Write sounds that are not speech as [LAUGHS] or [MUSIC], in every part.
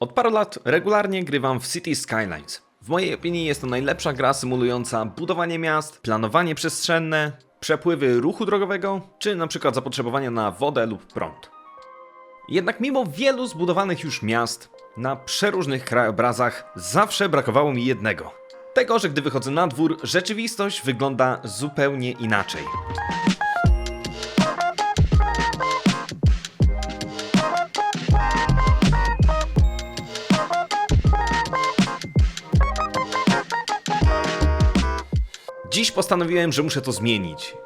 Od paru lat regularnie grywam w City Skylines. W mojej opinii jest to najlepsza gra symulująca budowanie miast, planowanie przestrzenne, przepływy ruchu drogowego, czy na przykład zapotrzebowanie na wodę lub prąd. Jednak mimo wielu zbudowanych już miast, na przeróżnych krajobrazach zawsze brakowało mi jednego. Tego, że gdy wychodzę na dwór, rzeczywistość wygląda zupełnie inaczej. Postanowiłem, że muszę to zmienić.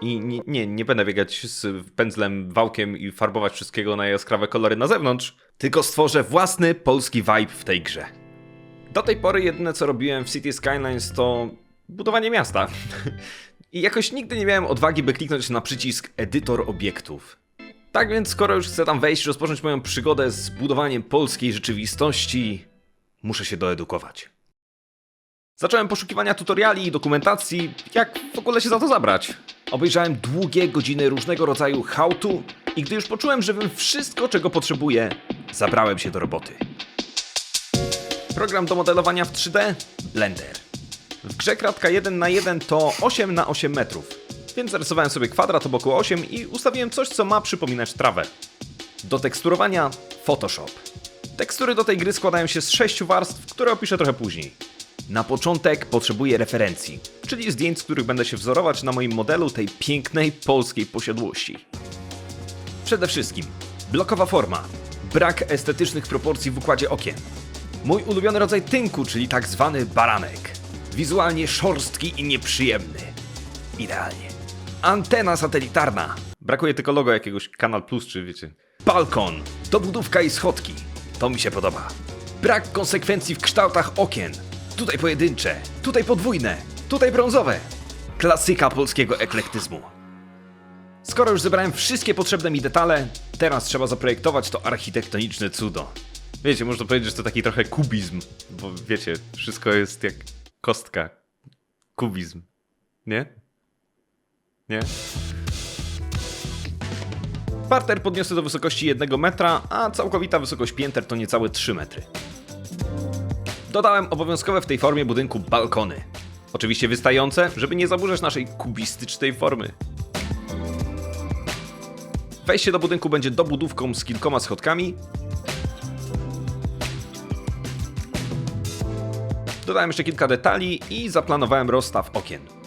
I nie, nie, nie będę biegać z pędzlem, wałkiem i farbować wszystkiego na jaskrawe kolory na zewnątrz, tylko stworzę własny polski vibe w tej grze. Do tej pory jedyne co robiłem w City Skylines to budowanie miasta. [LAUGHS] I jakoś nigdy nie miałem odwagi, by kliknąć na przycisk edytor obiektów. Tak więc, skoro już chcę tam wejść, rozpocząć moją przygodę z budowaniem polskiej rzeczywistości, muszę się doedukować. Zacząłem poszukiwania tutoriali i dokumentacji, jak w ogóle się za to zabrać. Obejrzałem długie godziny różnego rodzaju how-to i gdy już poczułem, że wiem wszystko, czego potrzebuję, zabrałem się do roboty. Program do modelowania w 3D Blender. W grze kratka 1 na 1 to 8 na 8 metrów, więc zarysowałem sobie kwadrat obok 8 i ustawiłem coś, co ma przypominać trawę. Do teksturowania Photoshop. Tekstury do tej gry składają się z sześciu warstw, które opiszę trochę później. Na początek potrzebuję referencji, czyli zdjęć, z których będę się wzorować na moim modelu tej pięknej polskiej posiadłości. Przede wszystkim blokowa forma, brak estetycznych proporcji w układzie okien. Mój ulubiony rodzaj tynku, czyli tak zwany baranek. Wizualnie szorstki i nieprzyjemny. Idealnie. Antena satelitarna. Brakuje tylko logo jakiegoś Kanal Plus, czy wiecie. Balkon, dobudówka i schodki. To mi się podoba. Brak konsekwencji w kształtach okien. Tutaj pojedyncze, tutaj podwójne, tutaj brązowe. Klasyka polskiego eklektyzmu. Skoro już zebrałem wszystkie potrzebne mi detale, teraz trzeba zaprojektować to architektoniczne cudo. Wiecie, można powiedzieć, że to taki trochę kubizm, bo wiecie, wszystko jest jak kostka. Kubizm. Nie? Nie? Parter podniosę do wysokości 1 metra, a całkowita wysokość pięter to niecałe 3 metry. Dodałem obowiązkowe w tej formie budynku balkony. Oczywiście wystające, żeby nie zaburzać naszej kubistycznej formy. Wejście do budynku będzie dobudówką z kilkoma schodkami. Dodałem jeszcze kilka detali i zaplanowałem rozstaw okien.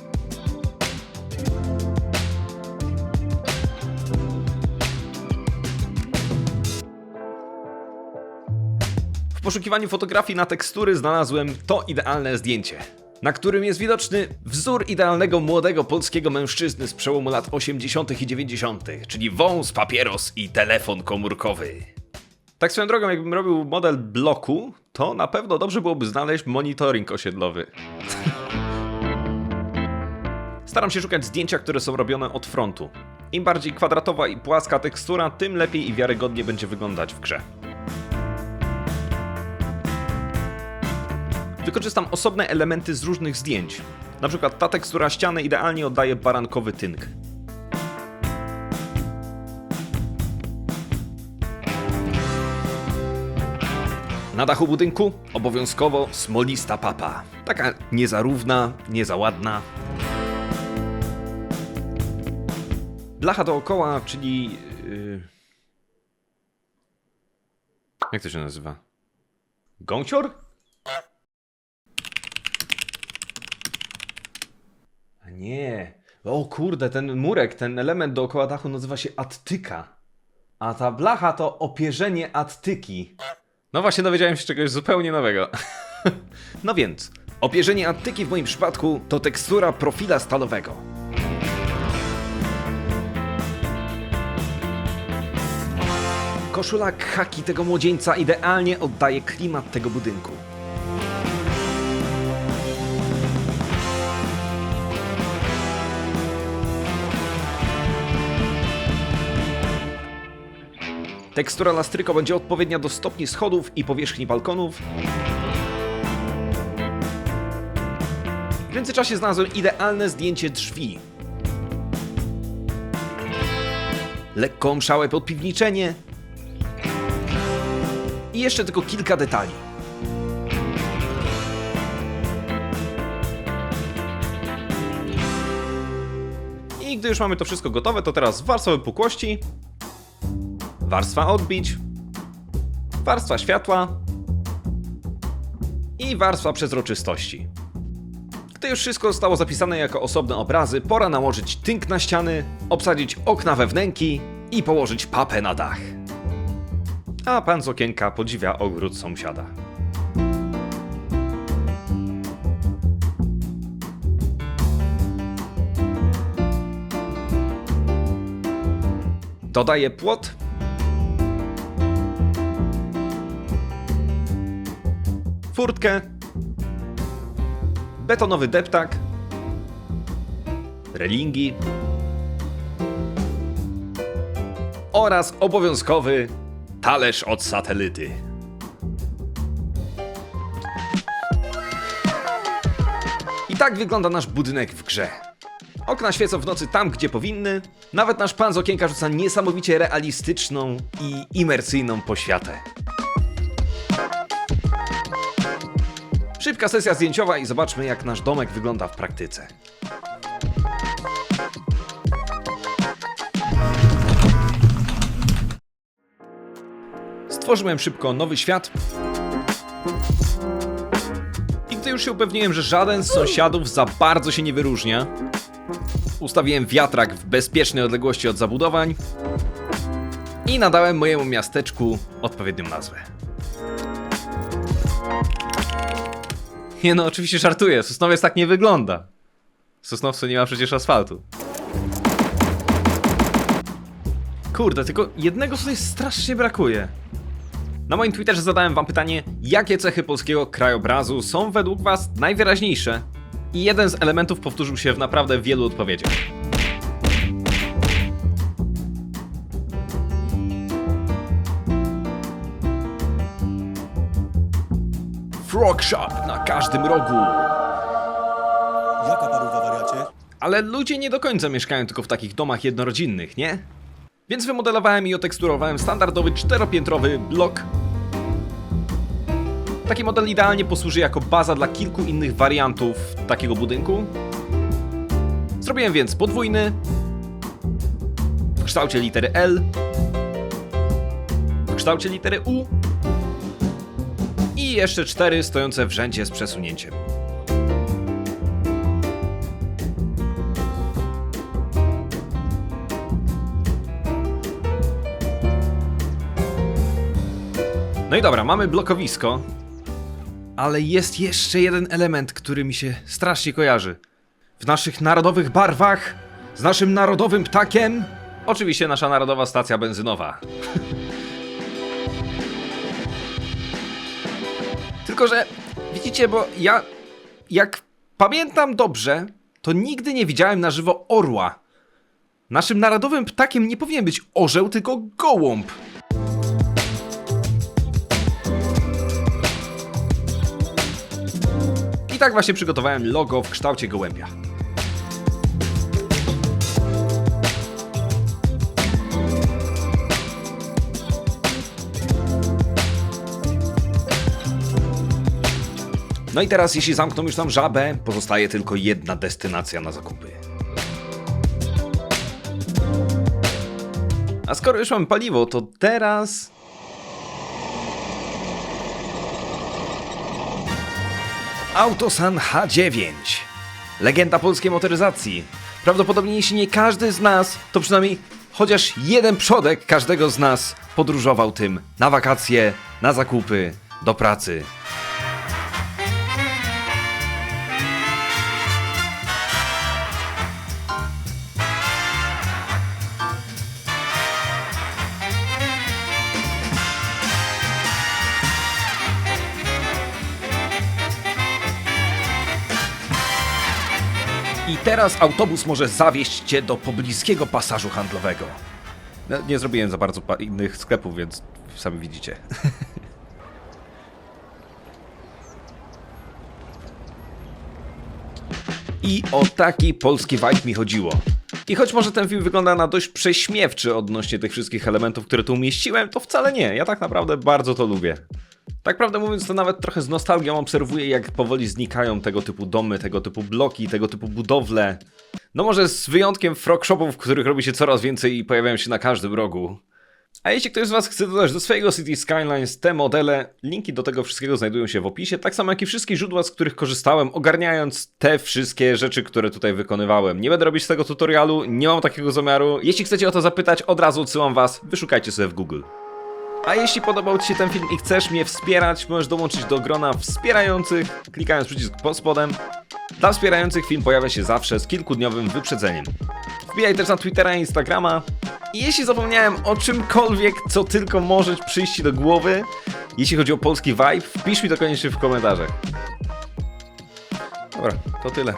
Poszukiwaniu fotografii na tekstury znalazłem to idealne zdjęcie, na którym jest widoczny wzór idealnego młodego polskiego mężczyzny z przełomu lat 80. i 90., czyli wąs, papieros i telefon komórkowy. Tak swoją drogą, jakbym robił model bloku, to na pewno dobrze byłoby znaleźć monitoring osiedlowy. [LAUGHS] Staram się szukać zdjęcia, które są robione od frontu. Im bardziej kwadratowa i płaska tekstura, tym lepiej i wiarygodnie będzie wyglądać w grze. Wykorzystam osobne elementy z różnych zdjęć. Na przykład ta tekstura ściany idealnie oddaje barankowy tynk. Na dachu budynku obowiązkowo smolista papa. Taka nie za równa, nie za ładna. Blacha dookoła, czyli. Yy... Jak to się nazywa? Gącior? Nie. O kurde, ten murek, ten element dookoła dachu nazywa się attyka. A ta blacha to opierzenie attyki. No właśnie dowiedziałem się czegoś zupełnie nowego. [LAUGHS] no więc, opierzenie attyki w moim przypadku to tekstura profila stalowego. Koszula khaki tego młodzieńca idealnie oddaje klimat tego budynku. Tekstura lastryko będzie odpowiednia do stopni schodów i powierzchni balkonów. W międzyczasie znalazłem idealne zdjęcie drzwi. Lekko mszałe podpiwniczenie. I jeszcze tylko kilka detali. I gdy już mamy to wszystko gotowe, to teraz warstwa wypukłości, warstwa odbić, warstwa światła i warstwa przezroczystości. Gdy już wszystko zostało zapisane jako osobne obrazy, pora nałożyć tynk na ściany, obsadzić okna we wnęki i położyć papę na dach. A pan z okienka podziwia ogród sąsiada. Dodaję płot. Furtkę. Betonowy deptak. Relingi. Oraz obowiązkowy talerz od satelity. I tak wygląda nasz budynek w grze. Okna świecą w nocy tam, gdzie powinny. Nawet nasz pan z okienka rzuca niesamowicie realistyczną i imersyjną poświatę. Szybka sesja zdjęciowa i zobaczmy, jak nasz domek wygląda w praktyce. Stworzyłem szybko nowy świat. I gdy już się upewniłem, że żaden z sąsiadów za bardzo się nie wyróżnia, ustawiłem wiatrak w bezpiecznej odległości od zabudowań i nadałem mojemu miasteczku odpowiednią nazwę. Nie no, oczywiście żartuję, Sosnowiec tak nie wygląda. Sosnowcu nie ma przecież asfaltu. Kurde, tylko jednego tutaj strasznie brakuje. Na moim Twitterze zadałem wam pytanie, jakie cechy polskiego krajobrazu są według was najwyraźniejsze? I jeden z elementów powtórzył się w naprawdę wielu odpowiedziach. Frog Shop na każdym rogu. Jaka paruwa, wariacie? Ale ludzie nie do końca mieszkają tylko w takich domach jednorodzinnych, nie? Więc wymodelowałem i oteksturowałem standardowy czteropiętrowy blok. Taki model idealnie posłuży jako baza dla kilku innych wariantów takiego budynku. Zrobiłem więc podwójny w kształcie litery L, w kształcie litery U i jeszcze cztery stojące w rzędzie z przesunięciem. No i dobra, mamy blokowisko. Ale jest jeszcze jeden element, który mi się strasznie kojarzy. W naszych narodowych barwach, z naszym narodowym ptakiem. Oczywiście nasza narodowa stacja benzynowa. [LAUGHS] Tylko, że widzicie, bo ja, jak pamiętam dobrze, to nigdy nie widziałem na żywo orła. Naszym narodowym ptakiem nie powinien być orzeł, tylko gołąb. I tak właśnie przygotowałem logo w kształcie gołębia. No i teraz, jeśli zamkną już tam żabę, pozostaje tylko jedna destynacja na zakupy. A skoro już mamy paliwo, to teraz Autosan H9. Legenda polskiej motoryzacji. Prawdopodobnie jeśli nie każdy z nas, to przynajmniej chociaż jeden przodek każdego z nas podróżował tym na wakacje, na zakupy, do pracy. I teraz autobus może zawieźć cię do pobliskiego pasażu handlowego. No, nie zrobiłem za bardzo innych sklepów, więc sami widzicie. [LAUGHS] I o taki polski vibe mi chodziło. I choć może ten film wygląda na dość prześmiewczy odnośnie tych wszystkich elementów, które tu umieściłem, to wcale nie. Ja tak naprawdę bardzo to lubię. Tak prawdę mówiąc, to nawet trochę z nostalgią obserwuję, jak powoli znikają tego typu domy, tego typu bloki, tego typu budowle. No może z wyjątkiem frog shopów, których robi się coraz więcej i pojawiają się na każdym rogu. A jeśli ktoś z Was chce dodać do swojego City Skylines te modele, linki do tego wszystkiego znajdują się w opisie, tak samo jak i wszystkie źródła, z których korzystałem, ogarniając te wszystkie rzeczy, które tutaj wykonywałem. Nie będę robić tego tutorialu, nie mam takiego zamiaru. Jeśli chcecie o to zapytać, od razu odsyłam Was, wyszukajcie sobie w Google. A jeśli podobał Ci się ten film i chcesz mnie wspierać, możesz dołączyć do grona wspierających, klikając przycisk pod spodem. Dla wspierających film pojawia się zawsze z kilkudniowym wyprzedzeniem. Wbijaj też na Twittera i Instagrama. I jeśli zapomniałem o czymkolwiek, co tylko może przyjść do głowy, jeśli chodzi o polski vibe, wpisz mi to koniecznie w komentarzach. Dobra, to tyle.